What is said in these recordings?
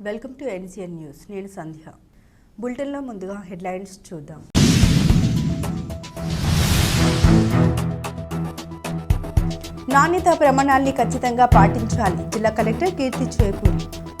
Welcome to NCN news. నేను సంధ్య. బులెటిన్లో ముందుగా హెడ్లైన్స్ చూద్దాం. నాణ్యత ప్రమాణాల్ని ఖచ్చితంగా పాటించాలి. జిల్లా కలెక్టర్ కీర్తి చేకూరి.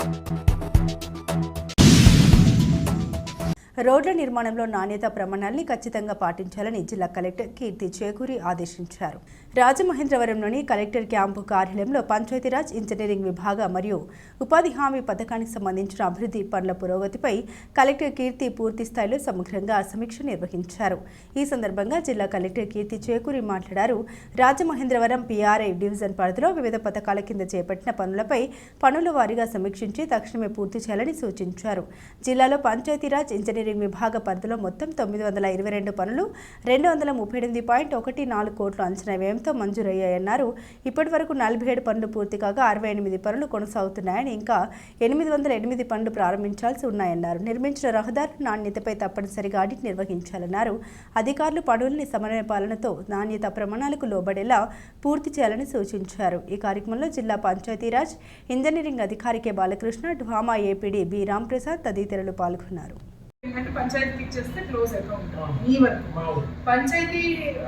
రోడ్ల నిర్మాణంలో నాణ్యత ప్రమాణాలని ఖచ్చితంగా పాటించాలని జిల్లా కలెక్టర్ కీర్తి చేకూరి ఆదేశించారు. రాజమహేంద్రవరంలోని కలెక్టర్ క్యాంపు కార్యాలయంలో పంచాయతీరాజ్ ఇంజనీరింగ్ విభాగ మరియు ఉపాధి హామీ పథకానికి సంబంధించిన అభివృద్ధి పనుల పురోగతిపై కలెక్టర్ కీర్తి పూర్తి స్థాయిలో సమగ్రంగా సమీక్ష నిర్వహించారు. ఈ సందర్భంగా జిల్లా కలెక్టర్ కీర్తి చేకూరి మాట్లాడారు. రాజమహేంద్రవరం పీఆర్ఐ డివిజన్ పరిధిలో వివిధ పథకాల కింద చేపట్టిన పనులపై పనుల వారీగా సమీక్షించి తక్షణమే పూర్తి చేయాలని సూచించారు. జిల్లాలో పంచాయతీరాజ్ ఇంజనీరింగ్ విభాగ పరిధిలో మొత్తం తొమ్మిది వందల ఇరవై రెండు పనులు రెండు వందల ముప్పై ఎనిమిది పాయింట్ ఒకటి నాలుగు కోట్లు అంచనా వ్యయంతో మంజూరయ్యాయన్నారు. ఇప్పటి వరకు నలభై ఏడు పనులు పూర్తి కాగా అరవై ఎనిమిది పనులు కొనసాగుతున్నాయని ఇంకా ఎనిమిది వందల ఎనిమిది పనులు ప్రారంభించాల్సి ఉన్నాయన్నారు. నిర్మించిన రహదారుల నాణ్యతపై తప్పనిసరిగా ఆడిట్ నిర్వహించాలన్నారు. అధికారులు పనుల్ని సమన్వయ పాలనతో నాణ్యత ప్రమాణాలకు లోబడేలా పూర్తి చేయాలని సూచించారు. ఈ కార్యక్రమంలో జిల్లా పంచాయతీరాజ్ ఇంజనీరింగ్ అధికారి K Balakrishna DWMA APD B Ramprasad తదితరులు పాల్గొన్నారు. ఏంటంటే పంచాయతీకి ఇచ్చేస్తే క్లోజ్ అకౌంట్. ఈ వరకు. పంచాయతీ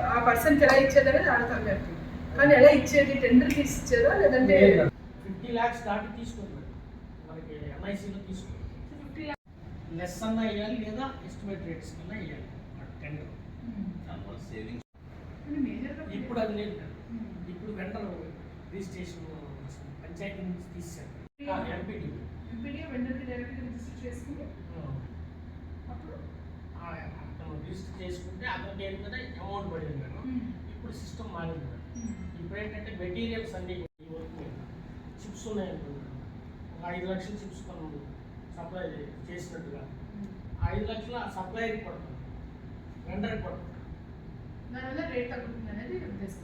ఆ పర్సన్కి ఎలా ఇచ్చేదని ఆడతాం గారికి కానీ ఎలా ఇచ్చేది టెండర్ తీసి ఇచ్చేదా లేదంటే ఫిఫ్టీ ల్యాక్స్ దాటి తీసుకుంది మనకి ఎంఐసీలో తీసుకుంది ఫిఫ్టీ లెస్ అన్న వేయాలి లేదా ఎస్టిమేట్ రేట్స్ కన్నా వేయాలి టెండర్. ఇప్పుడు అది లేదు ఇప్పుడు వెంటనే రిజిస్ట్రేషన్ పంచాయతీ నుంచి తీసారు ఎంపీటీ ఎంపీడీ. వెండర్కి డైరెక్ట్గా రిజిస్టర్ చేసుకుని చేసుకుంటే అతని పేరు మీద అమౌంట్ పడింది మేడం ఇప్పుడు సిస్టమ్ మారింది మేడం ఇప్పుడు ఏంటంటే మెటీరియల్స్ అన్ని ఈ వర్క్ చిప్స్ ఉన్నాయనుకున్నాను ఒక ఐదు లక్షల చిప్స్ మనం సప్లై చేసినట్టుగా. ఐదు లక్షల సప్లైకి పడుతుంది వెండర్కి పడుతుంది దానివల్ల రేట్ తగ్గుతుంది అనేది